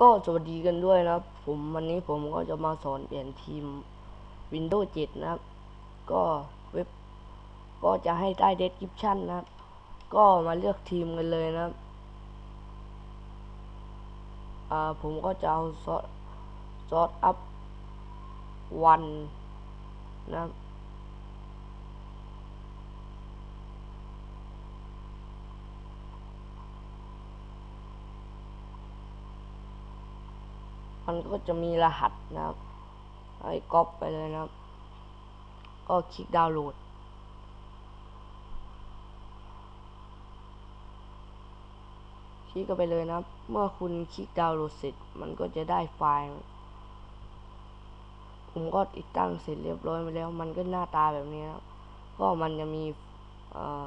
ก็สวัสดีกันด้วยนะครับ ผมวันนี้ผมก็จะมาสอนเปลี่ยนทีม Windows 7 นะครับ ก็เว็บก็จะให้ใต้ description นะครับ ก็มาเลือกทีมกันเลยนะครับอ่าผมก็จะเอาซอสซอสอัพวันนะครับ มันก็จะมีรหัสนะครับให้ก๊อปไปเลยนะครับ ก็คลิกดาวน์โหลด คลิกกันไปเลยนะครับ เมื่อคุณคลิกดาวน์โหลดเสร็จ มันก็จะได้ไฟล์ ผมก็ติดตั้งเสร็จเรียบร้อยไปแล้ว มันก็หน้าตาแบบนี้นะครับ ก็มันจะมีเอ่อ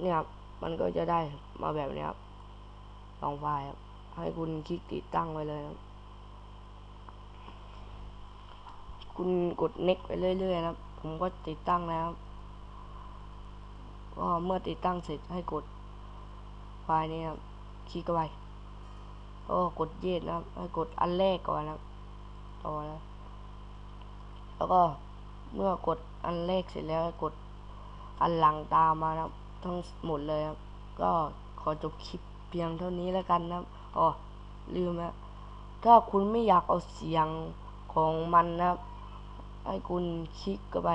เนี่ยครับ มันก็จะได้มาแบบนี้ครับ สองไฟล์ครับให้คุณคลิกติดตั้งไว้เลยครับคุณกด next ไปเรื่อยๆนะครับผมก็ติดตั้งแล้วครับก็เมื่อติดตั้งเสร็จให้กดไฟล์นี้ครับคลิกไปก็กดเย็ดนะครับให้กดอันแรกก่อนนะต่อแล้วแล้วก็เมื่อกดอันแรกเสร็จแล้วกดอันหลังตามมานะทั้งหมดเลยครับก็ขอจบคลิป พียงเท่านี้แล้วกันนะอ๋อลืมนะถ้าคุณไม่อยากเอาเสียงของมันนะครับ ให้คุณคลิกเข้าไป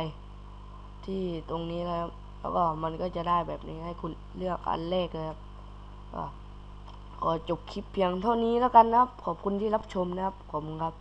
ที่ตรงนี้นะครับ แล้วก็มันก็จะได้แบบนี้ให้คุณเลือกอันแรกเลยครับก็ขอจบคลิปเพียงเท่านี้แล้วกันนะครับ ขอบคุณที่รับชมนะครับ ขอบคุณครับ